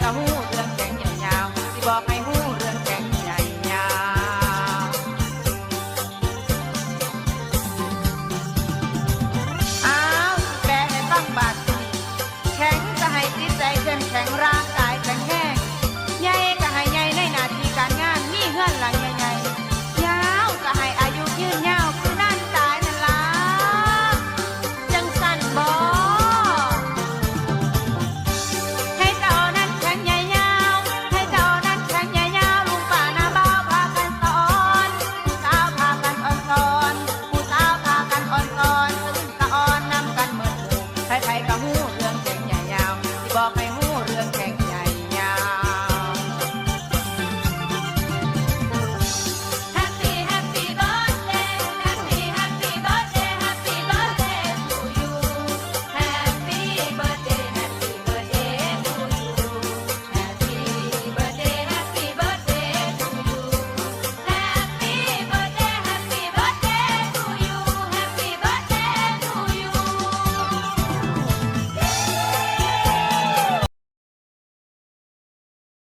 กะหูเรื่องแกงยาวๆสิบอกใ